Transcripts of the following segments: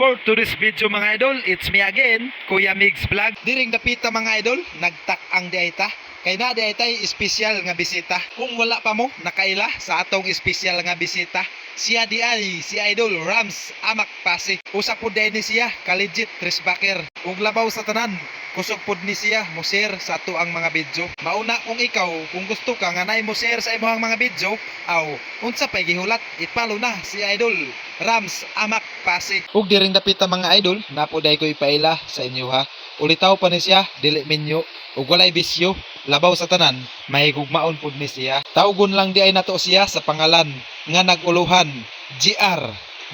for today's video mga idol. It's me again, Kuya Migs Vlog. Diring dapita mga idol, nagtak ang diayta. Kay na diayta espesyal nga bisita. Kung wala pa mo, nakaila sa atong espesyal nga bisita. Siya di ay si Idol Rams Amak Pasi. Usa din ni siya, ka-legit Trisbacker. Ug labaw sa tanan, kusog pod ni siya mo sa ato ang mga video. Mauna kung ikaw, kung gusto ka nga nay mo share sa imong mga video, aw, unsa pay gihulat, ipalo na si Idol Rams Amak Pasi. Ug diring dapita mga idol, napoday ko ipaila sa inyo ha. Ulitaw pa ni siya, dili minyo, ug walay bisyo, labaw sa tanan, mahigugmaon pud ni siya. Tawgon lang di ay nato siya sa pangalan nga naguluhan, GR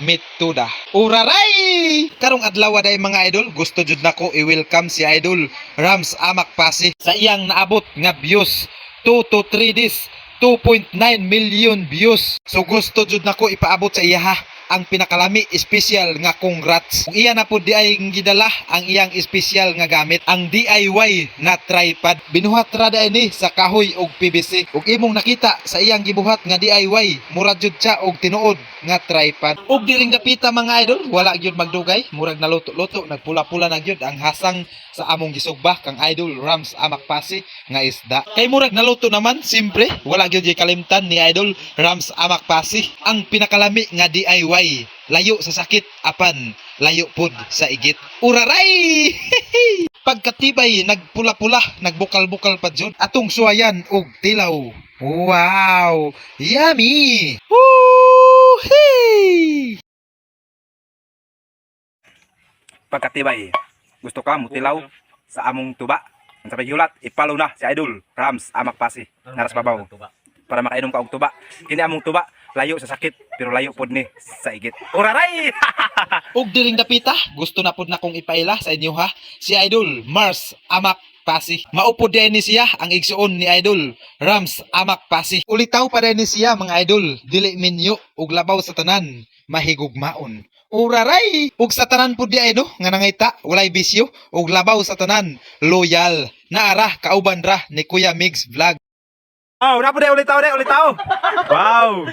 Mituda. Uraray! Karong adlaw day mga idol, gusto jud nako i-welcome si Idol Rams Amak Pasi sa iyang naabot nga views 2 to 3 days 2.9 million views. So gusto jud nako ipaabot sa iya ha ang pinakalami special nga congrats. Kung iya na po di ay gidala ang iyang special nga gamit ang DIY na tripod. Binuhat ra da ini sa kahoy og PVC. Ug imong nakita sa iyang gibuhat nga DIY, murag jud siya og tinuod nga tripod. Ug diring dapita mga idol, wala gyud magdugay, murag naluto-luto, nagpula-pula na gyud ang hasang sa among gisugba kang idol Rams Amak Pasi nga isda. Kay murag naluto naman, simpre, wala gyud kalimtan ni idol Rams Amak Pasi ang pinakalami nga DIY layo sa sakit apan layo pud sa igit. Uraray! Pagkatibay nagpula-pula, nagbukal-bukal pa jud atong suwayan og tilaw. Wow! Yummy! Woo! pagkatibay. Gusto ka mutilaw sa among tuba. Ang sabay yulat, ipalo na si Idol Rams Amak Pasi. Naras babaw. Para makainom ka og tuba. Kini among tuba, layo sa sakit, pero layo pod ni sa igit. Uraray! Ug diring dapita, gusto na pud na kong ipaila sa inyo ha. Si Idol Mars Amak Pasi. Maupod din ni siya ang igsuon ni Idol Rams Amak Pasi. Ulitaw pa din ni siya mga idol. Dili minyo ug labaw sa tanan. Mahigugmaon. Uraray! Ug sa tanan pud di no, nga nangita, walay bisyo, ug labaw sa tanan, loyal. Naara, kauban ra ni Kuya Migs Vlog. Oh, napo de ulitaw de, ulitaw. Wow!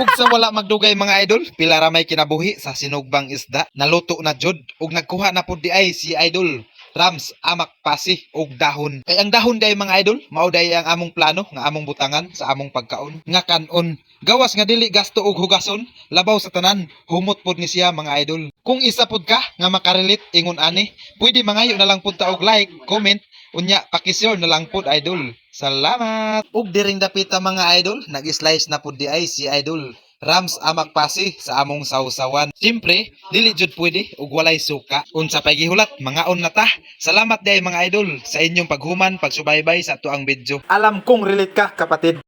Ug sa wala magdugay mga idol, pila ra may kinabuhi sa sinugbang isda. Naluto na jud ug nagkuha na pud di ay si idol Rams amak pasi ug dahon. Kay ang dahon day mga idol, mao day ang among plano nga among butangan sa among pagkaon nga kanon. Gawas nga dili gasto og hugason, labaw sa tanan, humot pud ni siya mga idol. Kung isa pud ka nga makarelate ingon ani, pwede mangayo na lang pud ta og like, comment, unya pakishare na lang pud idol. Salamat! Ug diring dapita mga idol, nag-slice na pud di ay si idol. Rams amak pasi sa among sausawan. Siyempre, dili jud pwede ug walay suka. Unsa pay gihulat, mga on na ta. Salamat day mga idol sa inyong paghuman, pagsubaybay sa tuang video. Alam kong relate ka kapatid.